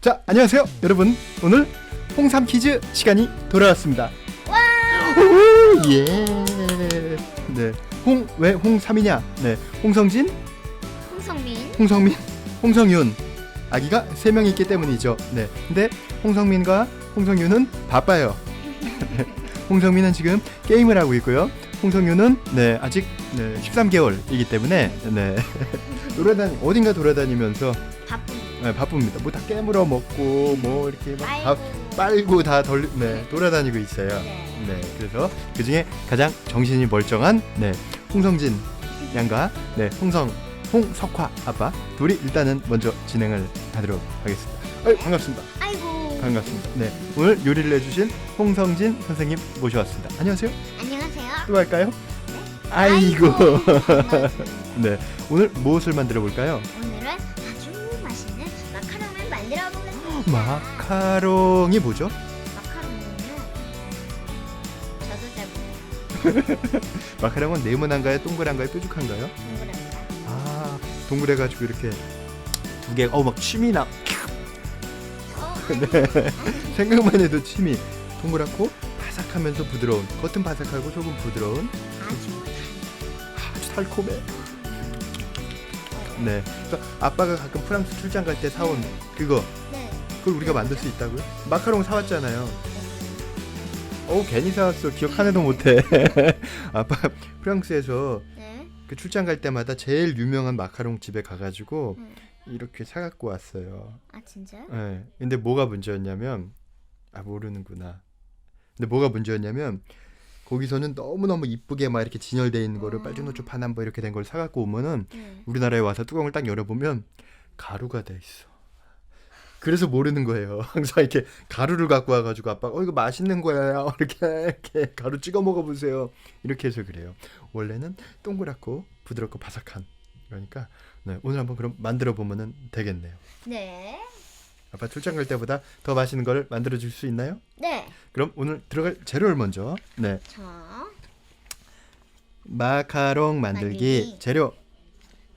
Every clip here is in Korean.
자, 안녕하세요, 여러분. 오늘 홍삼 퀴즈 시간이 돌아왔습니다. 오, 예. 네, 홍 왜 홍삼이냐? 네, 홍성진, 홍성민 홍성민, 홍성윤 아기가 세명 있기 때문이죠. 네, 근데 홍성민과 홍성윤은 바빠요. 네, 홍성민은 지금 게임을 하고 있고요. 홍성윤은 네 아직 네, 13개월이기 때문에 네 돌아다니 어딘가 돌아다니면서 바쁜 네, 바쁩니다. 뭐 다 깨물어 먹고 뭐 이렇게 막 다 아이고 빨고 다 덜, 네, 돌아다니고 있어요. 네. 네, 그래서 그 중에 가장 정신이 멀쩡한 네 홍성진 양과 네 홍성 홍석화 아빠 둘이 일단은 먼저 진행을 하도록 하겠습니다. 어이, 반갑습니다. 아이고 반갑습니다. 네, 오늘 요리를 해주신 홍성진 선생님 모셔왔습니다. 안녕하세요. 안녕하세요 또 할까요? 아이고. 반갑습니다. 네, 오늘 무엇을 만들어 볼까요? 오늘 마카롱이 뭐죠? 마카롱은요 저도 잘 모르겠어요 마카롱은 네모난가요, 동그란가요, 뾰족한가요? 동그랍니다 아, 동그래가지고 이렇게 두 개, 어막 침이 나. 어, 네. 생각만 해도 침이 동그랗고 바삭하면서 부드러운 겉은 바삭하고 속은 부드러운 아주 아주 달콤해. 네. 그래서 아빠가 가끔 프랑스 출장 갈 때 사온 그거 네 그걸 우리가 만들 수 있다고요? 마카롱 사왔잖아요. 어우 괜히 사왔어. 기억 하나도 못해. 아빠 프랑스에서 네. 그 출장 갈 때마다 제일 유명한 마카롱 집에 가가지고 음. 이렇게 사갖고 왔어요. 아 진짜요? 예. 근데 뭐가 문제였냐면 아 모르는구나. 근데 뭐가 문제였냐면 거기서는 너무 너무 이쁘게 막 이렇게 진열돼 있는 거를 어. 빨주노초 파남보 뭐 이렇게 된 걸 사갖고 오면은 네. 우리나라에 와서 뚜껑을 딱 열어보면 가루가 돼 있어. 그래서 모르는 거예요. 항상 이렇게 가루를 갖고 와가지고 아빠가 어 이거 맛있는 거예요. 이렇게 이렇게 가루 찍어 먹어보세요. 이렇게 해서 그래요. 원래는 동그랗고 부드럽고 바삭한. 그러니까 네, 오늘 한번 그럼 만들어 보면은 되겠네요. 네. 아빠 출장 갈 때보다 더 맛있는 걸 만들어 줄 수 있나요? 네. 그럼 오늘 들어갈 재료를 먼저 네저 마카롱 만들기 만들기. 재료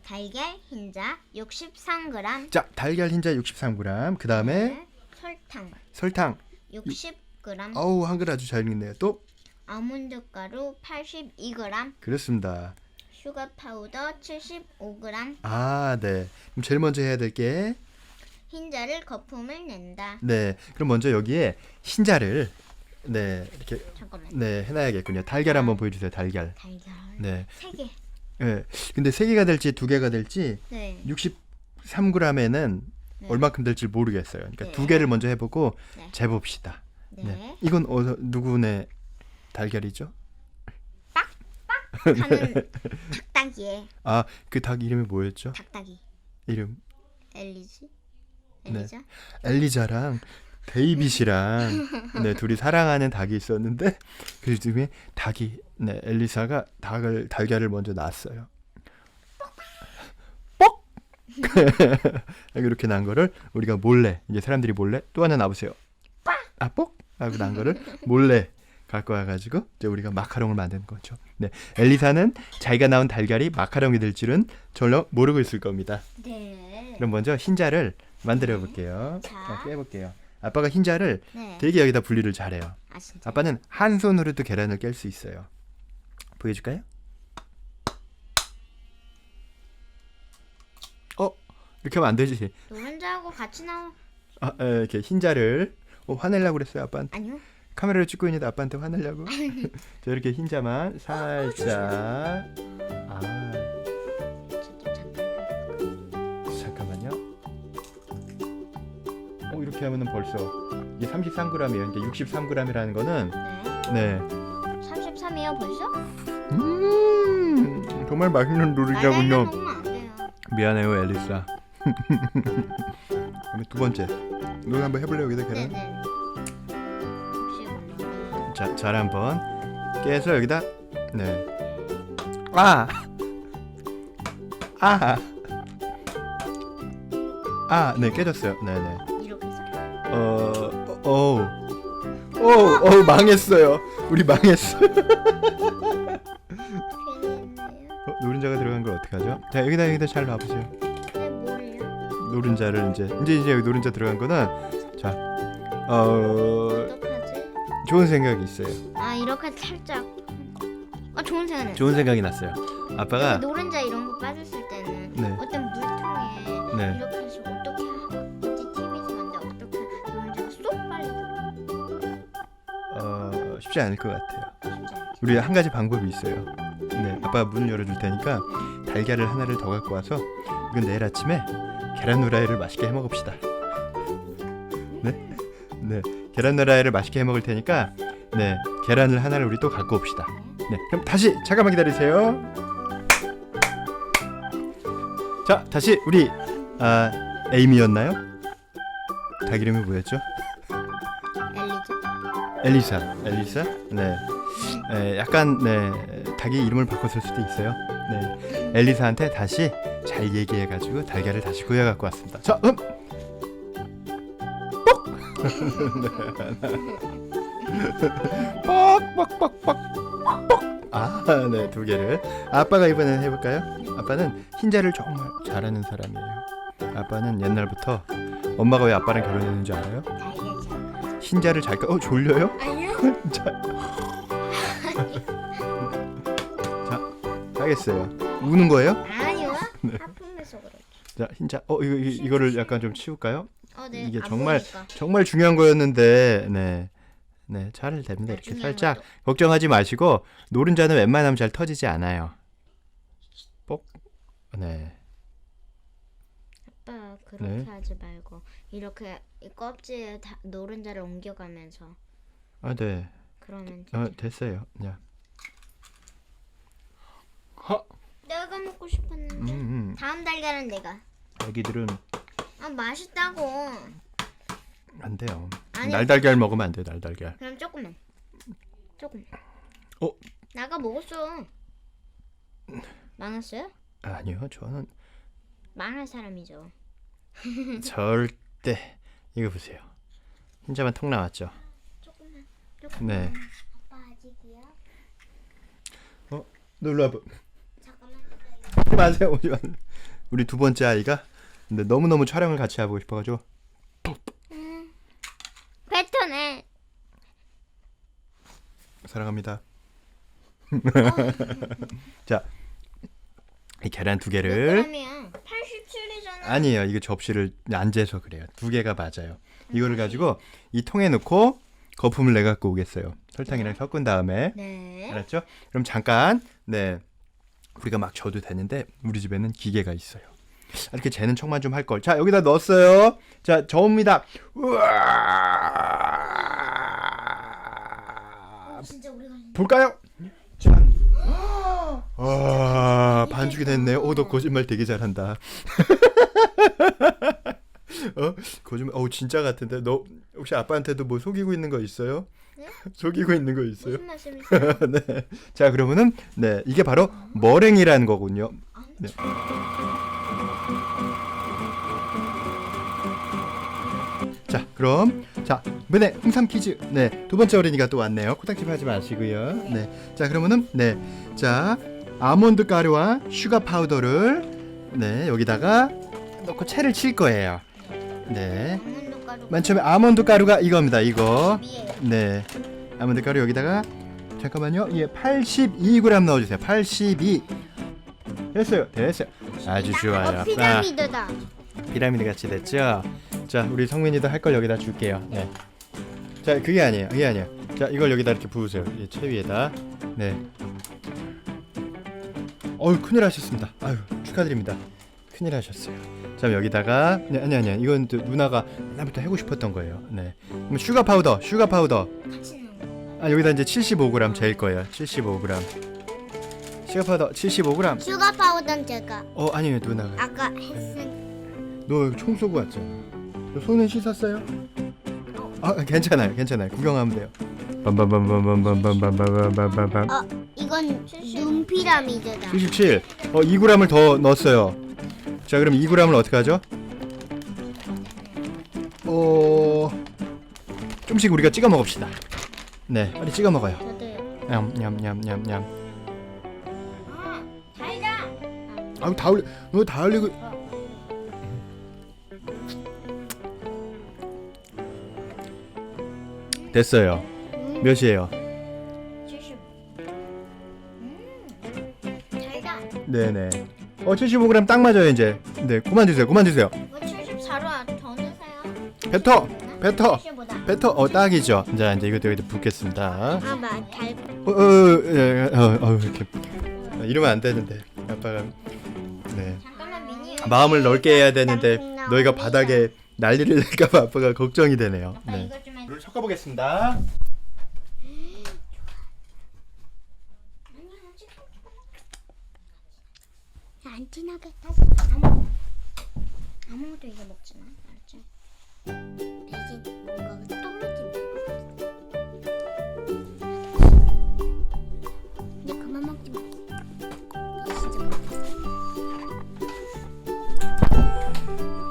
달걀 흰자 63g 자 달걀 흰자 63g 그 다음에 네. 설탕. 설탕. 60g 어우 한글 아주 잘 읽네요. 또? 아몬드 가루 82g 그렇습니다. 슈가 파우더 75g 아 네. 그럼 제일 먼저 해야 될 게? 네 흰자를 거품을 낸다. 그럼 먼저 여기에 흰자를 네 이렇게 잠깐만 네 해놔야겠군요. 달걀 한번 보여주세요 달걀. 달걀. 네. 3개 네. 근데 세 개가 될지 두 개가 될지 네. 63g에는 네. 얼마큼 될지 모르겠어요. 그러니까 네. 두 개를 먼저 해보고 네. 재봅시다. 네. 네. 이건 어서 누구네 달걀이죠? 하는 닭닭이에 아 그 닭 이름이 뭐였죠? 닭닭이 이름 엘리지 네. 엘리자 엘리자랑 데이빗이랑 네 둘이 사랑하는 닭이 있었는데 그 중에 닭이 네 엘리사가 닭을 달걀을 먼저 낳았어요. 뻑 이렇게 난 거를 우리가 몰래 이제 사람들이 몰래 또 하나 놔보세요. 아 뻑 하고 난 거를 몰래 갖고 와가지고 이제 우리가 마카롱을 만든 거죠. 네 엘리사는 자기가 낳은 달걀이 마카롱이 될 줄은 전혀 모르고 있을 겁니다. 네. 그럼 먼저 흰자를 만들어 볼게요. 자. 자, 깨볼게요. 아빠가 흰자를 네. 되게 여기다 분리를 잘해요. 아 진짜 아빠는 한 손으로도 계란을 깰 수 있어요. 보여줄까요? 어 이렇게 하면 안 되지. 노른자하고 같이 나오 아, 에, 이렇게 흰자를 어, 화내려고 그랬어요 아빠한테. 아니요 카메라를 찍고 있는데 아빠한테 화내려고. 자 이렇게 흰자만 살짝. 아 어 이렇게 하면은 벌써 이게 33g이에요. 이제 63g이라는 거는 네 네. 33이에요 벌써? 음 정말 맛있는 안 돼요 미안해요 엘리사. 그다음에 두 번째. 눈 한번 해볼래요 여기다 계란? 네네 혹시 모르니 자, 잘 한번 깨서 여기다. 네. 아. 아. 아, 네 깨졌어요. 네, 네. 어, 어, 어, 어, 망했어요. 우리 망했어. 어, 노른자가 들어간 걸 어떻게 하죠? 자, 여기다 여기다 잘 놔보세요. 네? 노른자를 이제 이제 이제 여기 노른자 들어간 거는 자, 어 어떡하지? 좋은 생각이 있어요. 아 이렇게 살짝. 아 좋은 생각이네. 좋은 생각이 났어요. 아빠가 노른자 이런 거 빠졌을 때는 네. 어떤 물통에 네. 이렇게 해서 어떻게 쉽지 않을 것 같아요. 우리 한 가지 방법이 있어요. 네, 아빠가 문 열어줄 테니까 달걀을 하나를 더 갖고 와서 이건 내일 아침에 계란 후라이를 맛있게 해 먹읍시다. 네, 네, 계란 후라이를 맛있게 해 먹을 테니까 네, 계란을 하나를 우리 또 갖고 옵시다. 네, 그럼 다시 잠깐만 기다리세요. 자, 다시 우리 아 에이미였나요? 닭 이름이 뭐였죠? 엘리사, 엘리사. 네. 에, 약간 네 닭이 이름을 바꿨을 수도 있어요. 네. 엘리사한테 다시 잘 얘기해가지고 달걀을 다시 구해 갖고 왔습니다. 자, 음. 뻑뻑뻑뻑뻑. 아, 네, 두 개를. 아빠가 이번엔 해볼까요? 아빠는 흰자를 정말 잘하는 사람이에요. 아빠는 옛날부터 엄마가 왜 아빠랑 결혼했는지 알아요? 흰자를 잘 까. 어 졸려요? 아니요. 자, 자, 하겠어요. 우는 거예요? 아니요. 네. 하품해서 그렇지. 자, 흰자. 어, 이거 이, 이거를 약간 좀 치울까요? 어, 네. 이게 안 정말 보니까. 정말 중요한 거였는데, 네, 네, 잘 됩니다. 이렇게 중요한 살짝 것도. 걱정하지 마시고 노른자는 웬만하면 잘 터지지 않아요. 뽁, 네, 그렇게 네. 하지 말고 이렇게 이 껍질에 다, 노른자를 옮겨가면서 아, 네, 그러면 어, 되지. 됐어요. 야, 허, 내가 먹고 싶었는데 음, 음. 다음 달걀은 내가. 애기들은 아 맛있다고. 안 돼요. 아니. 날달걀 먹으면 안 돼요. 날달걀. 그럼 조금만. 조금. 어? 나가 먹었어. 많았어요? 아니요, 저는 많은 사람이죠. 절대 이거 보세요. 흰자만 통 나왔죠. 조금만. 조금. 네. 아빠 아직이야? 놀러 와봐. 잠깐만. 오지 마세요. 오지 마. 우리 두 번째 아이가 근데 너무 너무 촬영을 같이 하고 싶어가지고 뱉어내. 사랑합니다. 자, 이 계란 두 개를 그러면 87이잖아. 아니에요. 이거 접시를 안 재서 그래요. 두 개가 맞아요. 이거를 가지고 이 통에 넣고 거품을 내 갖고 오겠어요. 설탕이랑 섞은 다음에 네. 알았죠? 그럼 잠깐 네 우리가 막 저도 되는데 우리 집에는 기계가 있어요. 이렇게 재는 척만 좀 할 걸. 자 여기다 넣었어요. 자 저옵니다. 우와. 진짜 우리가 볼까요? 와 반죽이 됐네요. 오너 거짓말 되게 잘한다. 어 거짓말. 어 진짜 같은데 너 혹시 아빠한테도 뭐 속이고 있는 거 있어요? 네? 속이고 있는 거 있어요? 무슨 말씀이세요? 네. 자, 그러면은 네, 이게 바로 머랭이라는 거군요. 네. 자, 그럼 자, 이번에 홍삼 퀴즈. 네, 두 번째 어린이가 또 왔네요. 코딱지 하지 마시고요. 네. 자, 그러면은 네. 자, 아몬드 가루와 슈가 파우더를 네, 여기다가 넣고 채를 칠 거예요. 네. 아몬드 가루. 맨 처음에 아몬드 가루가 이겁니다. 이거. 네. 아몬드 가루 여기다가 잠깐만요. 예, 82g 넣어 주세요. 82. 됐어요. 됐어요. 아주 좋아요. 어, 피라미드다. 아, 피라미드 같이 됐죠? 자, 우리 성민이도 할 걸 여기다 줄게요. 네. 자, 그게 아니에요. 그게 아니에요. 자, 이걸 여기다 이렇게 부으세요. 이채 위에다. 네. 어유, 큰일 하셨습니다. 아유, 축하드립니다. 큰일 하셨어요. 자, 여기다가 네, 아니 아니야. 이건 또 누나가 옛날부터 하고 싶었던 거예요. 네. 그럼 슈가 파우더, 슈가 파우더. 아, 여기다 이제 75g 재일 거예요. 75g. 슈가 파우더 75g. 슈가 파우더는 제가 어, 아니에요, 누나가. 아까 했으니까. 너총 쏘고 왔잖아. 너 손은 씻었어요? 아 괜찮아요, 괜찮아요. 구경하면 돼요. 빰빰빰빰빰빰빰빰빰빰빰. 어, 피라미드다. 77. 어, 2g을 더 넣었어요. 자, 그럼 2g을 어떻게 하죠? 어, 좀씩 우리가 찍어 먹읍시다. 네, 빨리 찍어 먹어요. 냠냠냠냠냠. 아, 달다. 아우 다 올리, 너다 올리고. 됐어요. 몇이에요? 네네. 어 75g 딱 맞아요 이제. 네 그만 주세요. 그만 주세요. 뭐 74로 더 넣으세요. 뱉어 뱉어 75다. 뱉어 어 딱이죠. 자 이제 이것도 여기다 붓겠습니다. 아, 맞, 달. 어, 어, 예, 어, 어, 이렇게 아, 이러면 안 되는데 아빠가 네 잠깐만 미니. 마음을 넓게 해야 되는데 너희가 바닥에 난리를 낼까봐 아빠가 걱정이 되네요. 아빠 네. 이거 좀 해. 물을 섞어보겠습니다. 안 티나게 다시 아무 아무것도 이거 먹지 마. 알았지? 대신 뭔가가 떨어지면 이제 그만 먹지 마. 이거 진짜 맛있어.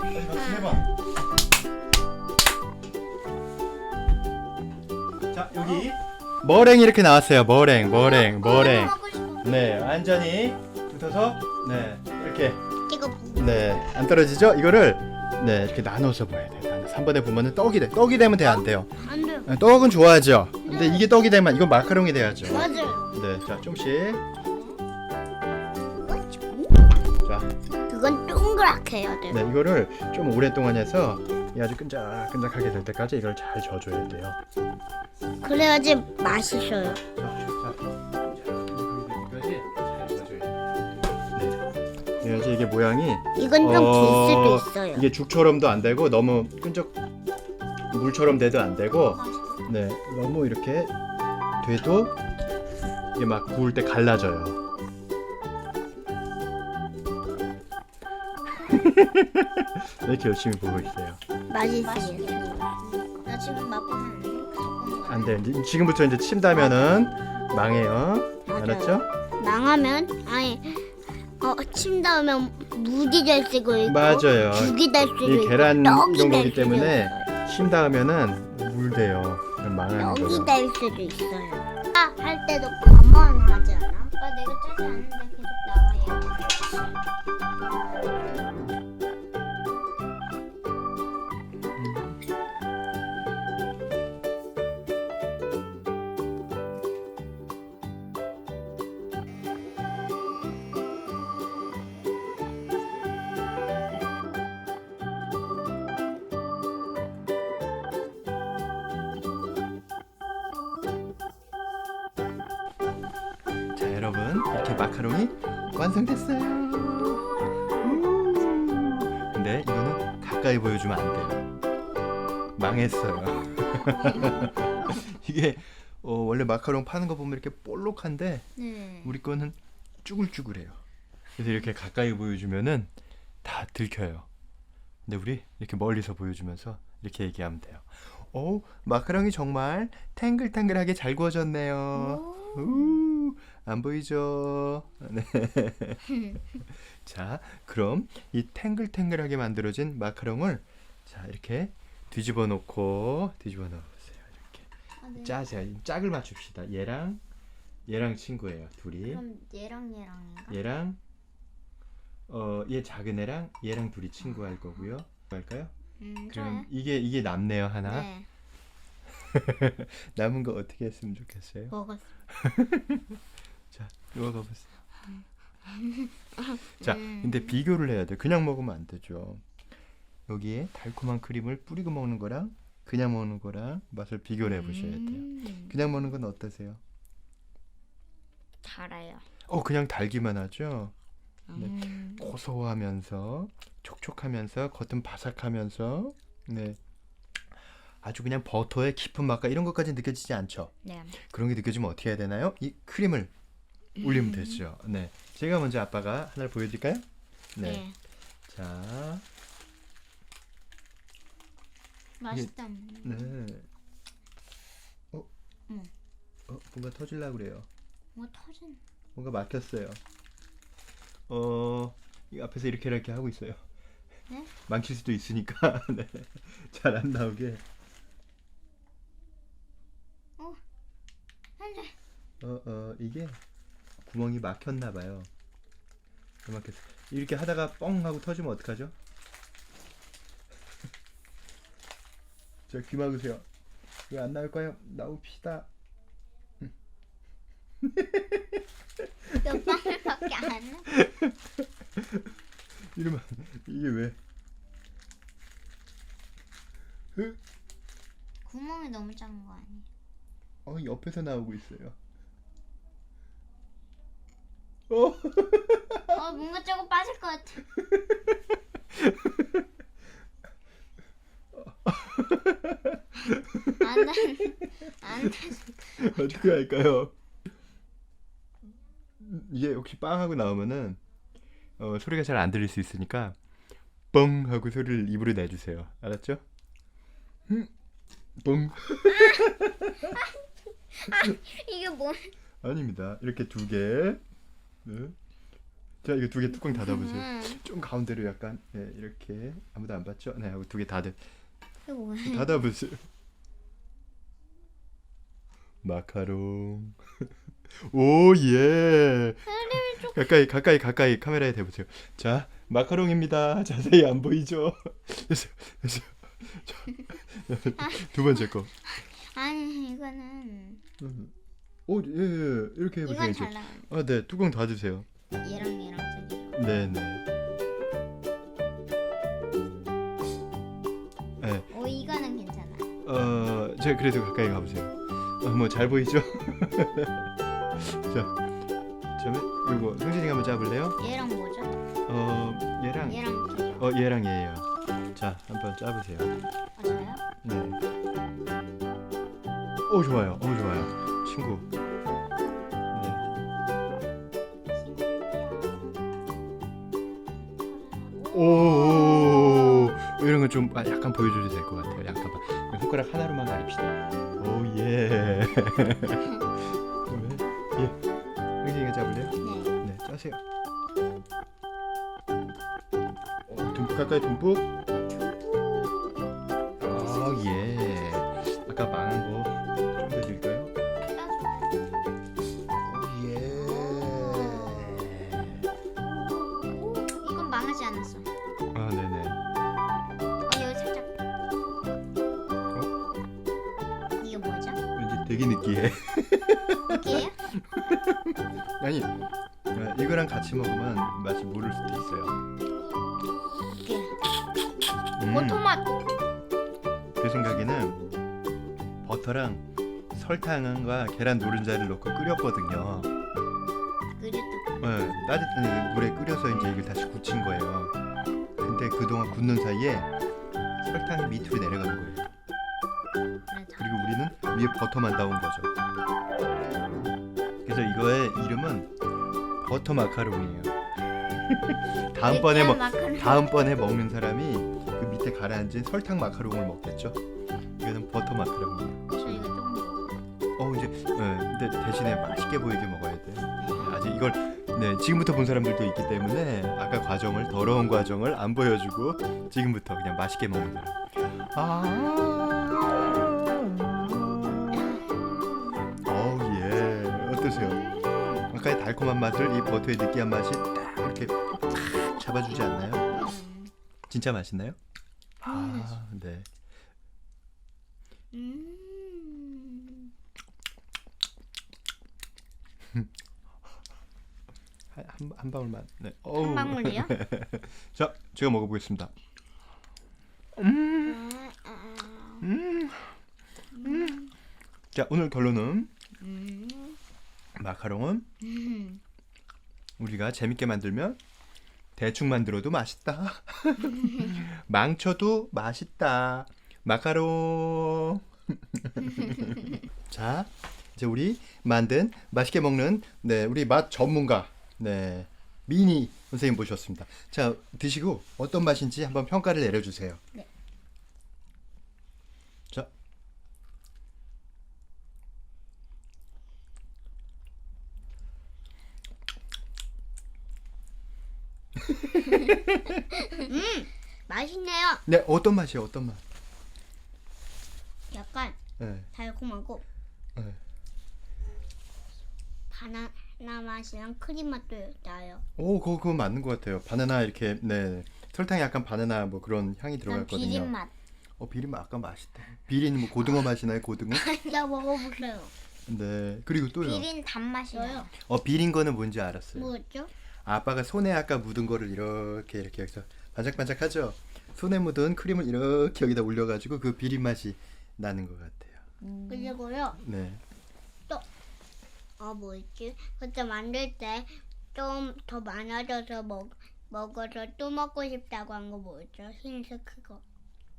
다시 같이 해봐. 자 여기 머랭 이렇게 나왔어요. 머랭, 머랭, 머랭. 먹고 싶어. 네, 완전히 붙어서 네 이렇게 이거 네 안 떨어지죠? 이거를 네 이렇게 나눠서 봐야 돼요. 나눠서. 한 번에 보면은 떡이 돼. 떡이 되면 돼 안 돼요? 안 돼. 네, 떡은 좋아하죠. 근데 이게 떡이 되면 이건 마카롱이 돼야죠. 맞아요. 네, 자 조금씩. 자, 그건 동그랗게 해야 돼요. 네 이거를 좀 오랫동안 해서 이 아주 끈적끈적하게 될 때까지 이걸 잘 져줘야 돼요. 그래야지 맛있어요. 자, 그래야지 이게 모양이 이건 좀 길 어, 수도 있어요. 이게 죽처럼도 안 되고 너무 끈적 물처럼 돼도 안 되고 네 너무 이렇게 돼도 이게 막 구울 때 갈라져요. 왜 이렇게 열심히 보고 있어요? 맛있어요. 나 지금 맛보면 안 돼. 이제 지금부터 이제 친다면은 망해요. 알았죠? 망하면 아니 어, 침 닿으면 무디 될 수도 있고 맞아요. 죽이 될 수도 이 있고 계란 떡이 수도 때문에. 심 닿으면은 물 돼요. 그럼 망하는 떡이 거죠. 될 수도 있어요. 아, 할 때도 가만 하지 않아? 아빠 내가 짜지 않는데 마카롱이 완성됐어요. 우. 근데 이거는 가까이 보여주면 안 돼요. 망했어요. 이게 어, 원래 마카롱 파는 거 보면 이렇게 볼록한데 네. 우리 거는 쭈글쭈글해요. 그래서 이렇게 가까이 보여주면은 다 들켜요. 근데 우리 이렇게 멀리서 보여주면서 이렇게 얘기하면 돼요. 오, 마카롱이 정말 탱글탱글하게 잘 구워졌네요. 우, 안 보이죠? 네. 자, 그럼 이 탱글탱글하게 만들어진 마카롱을 자 이렇게 뒤집어 놓고 뒤집어 놓으세요. 이렇게 아, 네. 짜세요. 짝을 맞춥시다. 얘랑 얘랑 친구예요. 둘이. 그럼 얘랑 얘랑인가? 얘랑 어얘 작은 애랑 얘랑 둘이 친구 할 거고요. 뭐 할까요? 음, 그럼 좋아요. 이게 이게 남네요 하나. 네. 남은 거 어떻게 했으면 좋겠어요? 먹었어. 자, 이거 가보세요. 자, 음. 근데 비교를 해야 돼. 그냥 먹으면 안 되죠. 여기에 달콤한 크림을 뿌리고 먹는 거랑 그냥 먹는 거랑 맛을 비교를 해보셔야 돼요. 음, 그냥 먹는 건 어떠세요? 달아요. 어, 그냥 달기만 하죠. 네. 음. 고소하면서 촉촉하면서 겉은 바삭하면서 네 아주 그냥 버터의 깊은 맛과 이런 것까지 느껴지지 않죠. 네. 그런 게 느껴지면 어떻게 해야 되나요? 이 크림을 올리면 되죠. 네, 제가 먼저 아빠가 하나를 보여드릴까요? 네, 네. 자, 맛있다. 네, 어, 음. 어, 뭔가 터질라 그래요. 뭐 터진. 뭔가 막혔어요. 어, 이 앞에서 이렇게 이렇게 하고 있어요. 네? 망칠 수도 있으니까 네. 잘 안 나오게. 안 돼. 어, 어, 이게 구멍이 막혔나 봐요. 왜 막혔어? 이렇게 하다가 뻥 하고 터지면 어떡하죠? 자, 귀 막으세요. 왜 안 나올까요? 나옵시다. 몇 방울밖에 안 해? 이러면 이게 왜? 흐? 구멍이 너무 작은 거 아니야? 어 옆에서 나오고 있어요. 어? 어 뭔가 조금 빠질 것 같아. 안 돼. 안 돼. 어떻게 할까요? 이게 혹시 빵 하고 나오면은 어, 소리가 잘 안 들릴 수 있으니까 뻥 하고 소리를 입으로 내주세요. 알았죠? 음, 뻥. 이게 뭐? 아닙니다. 이렇게 두 개. 네. 자 이거 두 개 뚜껑 닫아보세요. 음, 좀 가운데로 약간 네, 이렇게 아무도 안 봤죠? 네 하고 두 개 닫아 뭐야? 닫아보세요. 마카롱. 오 예. 가까이 가까이 가까이 카메라에 대보세요. 자 마카롱입니다. 자세히 안 보이죠? 됐어요 됐어요. 자, 두 번째 거. 아니 이거는 오 예 예, 이렇게 해보세요 이건 이제. 잘 나와. 아네 뚜껑 닫으세요. 얘랑 얘랑 저기랑. 네네. 네. 오 이거는 괜찮아. 어, 제가 그래도 가까이 가보세요. 어, 뭐잘 보이죠? 자, 그러면 이거 성진이가 한번 짜볼래요? 얘랑 뭐죠? 어, 얘랑 얘랑 저기. 어 얘랑 얘예요. 자, 한번. 아 저요? 네. 오 좋아요. 오 좋아요. 친구. 네. 오, 이런 건 좀 약간 보여줘도 될 것 같아요. 약간만. 손가락 하나로만 가립시다. 오 예. 되게 느끼해. 여기에요? 아니, 아, 이거랑 같이 먹으면 맛이 모를 수도 있어요. 이게. 음, 오토맛. 제 생각에는 버터랑 설탕과 계란 노른자를 넣고 끓였거든요. 그릇도. 네, 따뜻한 물에 끓여서 이제 이걸 다시 굳힌 거예요. 근데 그동안 굳는 사이에 설탕이 밑으로 내려가는 거예요. 위에 버터만 나온 거죠. 그래서 이거의 이름은 버터 마카롱이에요. 다음번에 먹 마카롱. 다음번에 먹는 사람이 그 밑에 가라앉은 설탕 마카롱을 먹겠죠. 이거는 버터 마카롱이에요. 저 이거 조금 먹어. 어 이제 네, 근데 대신에 맛있게 보이게 먹어야 돼. 아직 이걸 네 지금부터 본 사람들도 있기 때문에 아까 과정을 더러운 과정을 안 보여주고 지금부터 그냥 맛있게 먹는 거야. 아. 달콤한 맛을 이 버터의 느끼한 맛이 딱 이렇게 탁 잡아주지 않나요? 음. 진짜 맛있나요? 음. 아 네. 음. 한, 한, 한 방울만. 네. 어우. 한 방울이요? 자, 제가 먹어보겠습니다. 아, 아. 음. 자, 오늘 결론은 음. 마카롱은 음. 우리가 재밌게 만들면 대충 만들어도 맛있다. 망쳐도 맛있다. 마카롱. 자, 이제 우리 만든 맛있게 먹는 네, 우리 맛 전문가 네. 미니 선생님 모셨습니다. 자, 드시고 어떤 맛인지 한번 평가를 내려 주세요. 네. 자. 맛있네요. 네, 어떤 맛이에요? 어떤 맛? 약간 네. 달콤하고 네. 바나나 맛이랑 크림 맛도 나요. 오, 그거, 그거 맞는 것 같아요. 바나나 이렇게 네 설탕이 약간 바나나 뭐 그런 향이 약간 들어갔거든요. 비린 맛. 어 비린 아까 맛있다. 비린 뭐 고등어 맛이나요? 고등어? 나 먹어볼래요. 네. 그리고 또요. 비린 단맛이 나요. 어 비린 거는 뭔지 알았어요. 뭐였죠? 아빠가 손에 아까 묻은 거를 이렇게 이렇게 해서 반짝반짝하죠. 손에 묻은 크림을 이렇게 여기다 올려가지고 그 비린 맛이 나는 것 같아요. 그리고요. 네. 어 뭐였지? 그때 만들 때 좀 더 많아져서 먹 먹어서 또 먹고 싶다고 한 거 뭐였죠? 흰색 그거.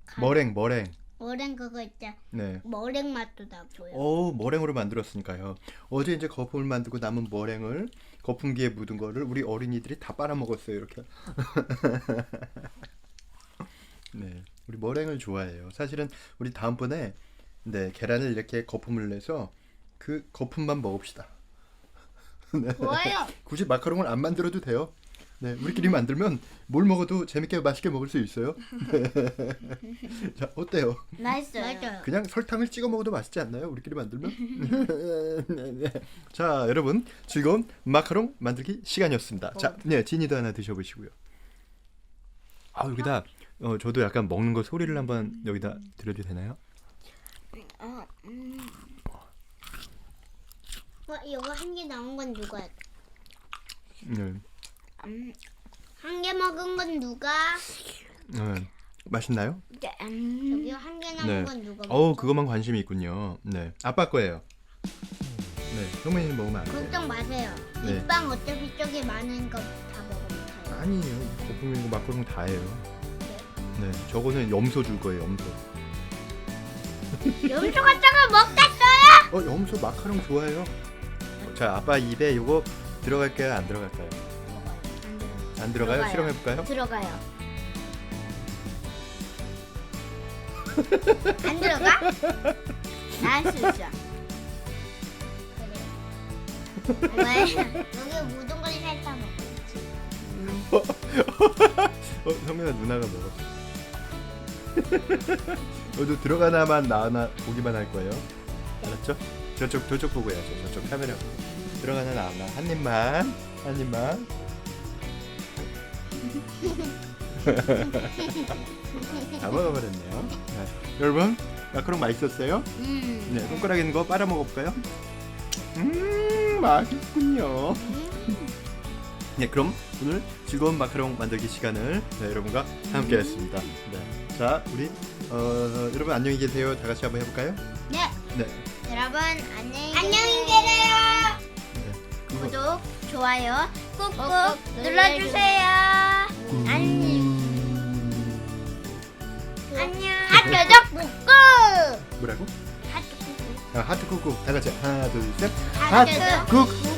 가- 머랭 머랭. 머랭 그거 있자. 네. 머랭 맛도 나고요. 오 머랭으로 만들었으니까요. 어제 이제 거품을 만들고 남은 머랭을 거품기에 묻은 거를 우리 어린이들이 다 빨아먹었어요 이렇게. 네, 우리 머랭을 좋아해요. 사실은 우리 다음번에 네 계란을 이렇게 거품을 내서 그 거품만 먹읍시다. 네. 좋아요. 굳이 마카롱을 안 만들어도 돼요. 네, 우리끼리 만들면 뭘 먹어도 재밌게 맛있게 먹을 수 있어요. 자, 어때요? 맛있어요. 그냥 설탕을 찍어 먹어도 맛있지 않나요? 우리끼리 만들면? 네, 네. 자, 여러분 즐거운 마카롱 만들기 시간이었습니다. 자, 네, 진이도 하나 드셔보시고요. 아, 여기다 어, 저도 약간 먹는 거 소리를 한번 여기다 드려도 되나요? 어, 음. 어, 이거 한개 나온 건 누가요? 네, 한개 먹은 건 누가? 네. 맛있나요? 여기 한 개 남은 네. 건 누가? 어우, 먹어? 그것만 관심이 있군요. 네, 아빠 거예요. 네, 형맨이는 먹으면 안 돼요. 걱정 마세요. 네. 이빵 어차피 저기 많은 거 다 먹으면 돼요. 아니에요. 거품이고 마카롱 다예요. 네, 저거는 염소 줄 거예요. 염소. 염소 같은 걸 먹겠어요? 어, 염소 마카롱 좋아해요. 자, 아빠 입에 요거 들어갈까요? 안 들어갈까요? 안 들어가요? 들어가요. 실험해 볼까요? 들어가요. 안 들어가? 나 할 수 있어. 왜? 여기 묻은 걸 살짝 먹어야지. 어, 형민아 누나가 먹었어. 너도 들어가나만 나나 보기만 할 거예요. 알았죠? 저쪽 저쪽 보고 해야죠. 저쪽 카메라 보고. 들어가나 나나 한 입만 한 입만. 다 먹어버렸네요. 네. 여러분 마카롱 맛있었어요? 음. 네, 손가락에 있는 거 빨아 먹어볼까요? 음, 맛있군요. 네, 그럼 오늘 즐거운 마카롱 만들기 시간을 네, 여러분과 함께했습니다. 네, 자, 우리 어, 여러분 안녕히 계세요. 다 같이 한번 해볼까요? 네. 네, 여러분 안녕히 안녕히 계세요. 네. 구독, 좋아요 꾹꾹 눌러주세요. 음. 안녕. 안녕. 하트적 꾹꾹. 뭐라고? 하트 꾹꾹. 아, 하트 꾹꾹. 다 같이 하나, 둘, 셋. 하트 꾹.